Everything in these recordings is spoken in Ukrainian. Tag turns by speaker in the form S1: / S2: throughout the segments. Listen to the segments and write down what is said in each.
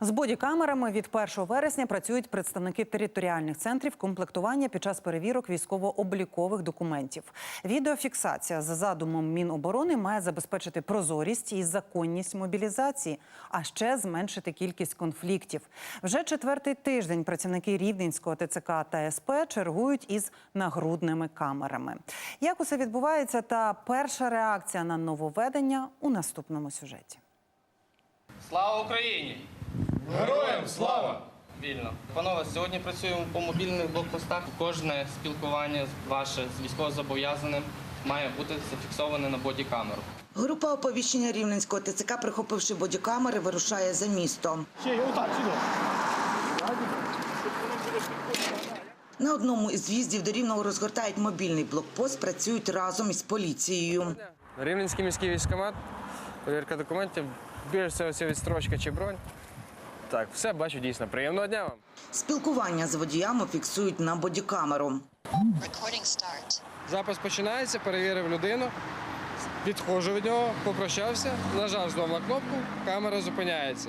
S1: З бодікамерами від 1 вересня працюють представники територіальних центрів комплектування під час перевірок військово-облікових документів. Відеофіксація за задумом Міноборони має забезпечити прозорість і законність мобілізації, а ще зменшити кількість конфліктів. Вже четвертий тиждень працівники Рівненського ТЦК та СП чергують із нагрудними камерами. Як усе відбувається, та перша реакція на нововведення у наступному сюжеті.
S2: Слава Україні!
S3: Героям слава!
S2: Вільно. Панове, сьогодні працюємо по мобільних блокпостах. Кожне спілкування ваше з військовозобов'язаним має бути зафіксоване на бодікамеру.
S4: Група оповіщення Рівненського ТЦК, прихопивши бодікамери, вирушає за місто.
S3: Ще отак, сюди.
S4: На одному із в'їздів до Рівного розгортають мобільний блокпост, працюють разом із поліцією.
S5: Рівненський міський військкомат, перевірка документів, більш всього це відстрочка чи бронь. Так, все бачу дійсно. Приємного дня вам.
S4: Спілкування з водіями фіксують на бодікамеру.
S5: Запис починається, перевірив людину, відходжу від нього, попрощався, нажав знову на кнопку, камера зупиняється.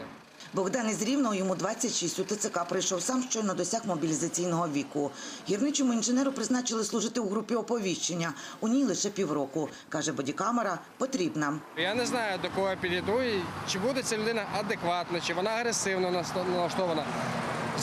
S4: Богдан із Рівного, йому 26, у ТЦК прийшов сам, щойно досяг мобілізаційного віку. Гірничому інженеру призначили служити у групі оповіщення. У ній лише півроку. Каже, бодікамера потрібна.
S5: Я не знаю, до кого я підійду, чи буде ця людина адекватна, чи вона агресивно налаштована.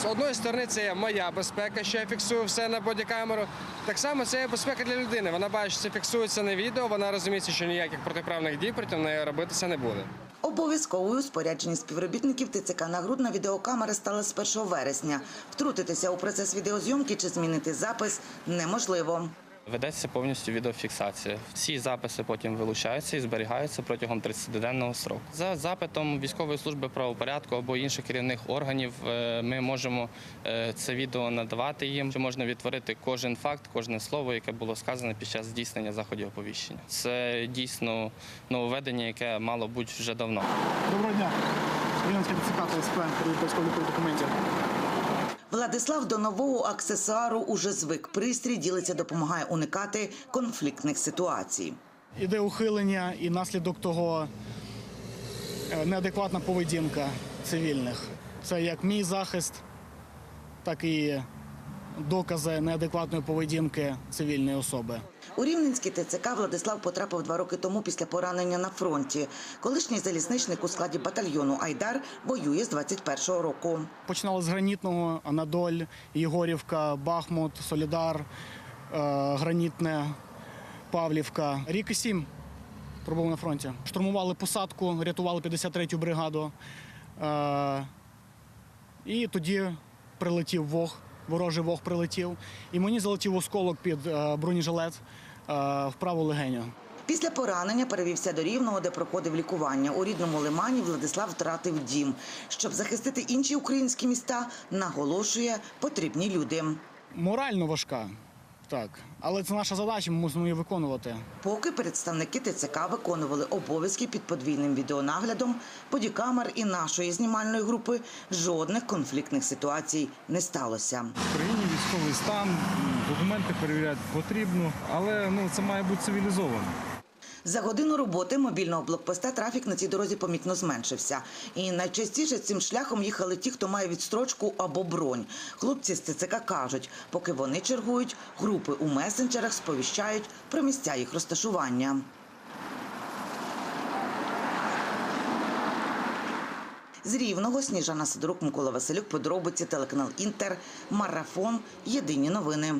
S5: З одної сторони, це є моя безпека, що я фіксую все на бодікамеру. Так само це є безпека для людини. Вона бачить, що це фіксується на відео, вона розуміється, що ніяких протиправних дій проти неї робитися не буде.
S4: Обов'язковою споряджені співробітників ТЦК нагрудна відеокамера стала з 1 вересня. Втрутитися у процес відеозйомки чи змінити запис неможливо.
S2: Ведеться повністю відеофіксація. Всі записи потім вилучаються і зберігаються протягом 30-денного сроку. За запитом військової служби правопорядку або інших керівних органів е, ми можемо е, це відео надавати їм. Чи можна відтворити кожен факт, кожне слово, яке було сказане під час здійснення заходів оповіщення. Це дійсно нововведення, яке мало бути вже давно.
S3: Доброго дня. Рівненський ТЦК та СП, військових документів.
S4: Владислав до нового аксесуару уже звик. Пристрій ділиться, допомагає уникати конфліктних ситуацій.
S3: Іде ухилення і наслідок того е, неадекватна поведінка цивільних. Це як мій захист, так і докази неадекватної поведінки цивільної особи.
S4: У Рівненський ТЦК Владислав потрапив два роки тому після поранення на фронті. Колишній залізничник у складі батальйону Айдар воює з 21-го року.
S3: Починали з гранітного, Анадоль, Єгорівка, Бахмут, Солідар, е, Гранітне, Павлівка. Рік і сім пробув на фронті. Штурмували посадку, рятували 53-ю бригаду. Е, і тоді прилетів вог, ворожий вог прилетів. І мені залетів осколок під е, бронежилет е, в праву легеню.
S4: Після поранення перевівся до Рівного, де проходив лікування. У рідному Лимані Владислав втратив дім. Щоб захистити інші українські міста, наголошує, потрібні люди.
S3: Морально важка, так. Але це наша задача, ми мусимо її виконувати.
S4: Поки представники ТЦК виконували обов'язки під подвійним відеонаглядом, подікамер і нашої знімальної групи жодних конфліктних ситуацій не сталося.
S6: В країні військовий стан, документи перевіряти потрібно, але ну це має бути цивілізовано.
S4: За годину роботи мобільного блокпоста трафік на цій дорозі помітно зменшився. І найчастіше цим шляхом їхали ті, хто має відстрочку або бронь. Хлопці з ТЦК кажуть, поки вони чергують, групи у месенджерах сповіщають про місця їх розташування. З Рівного Сніжана Сидорук, Микола Василюк, подробиці, телеканал Інтер, Марафон, Єдині новини.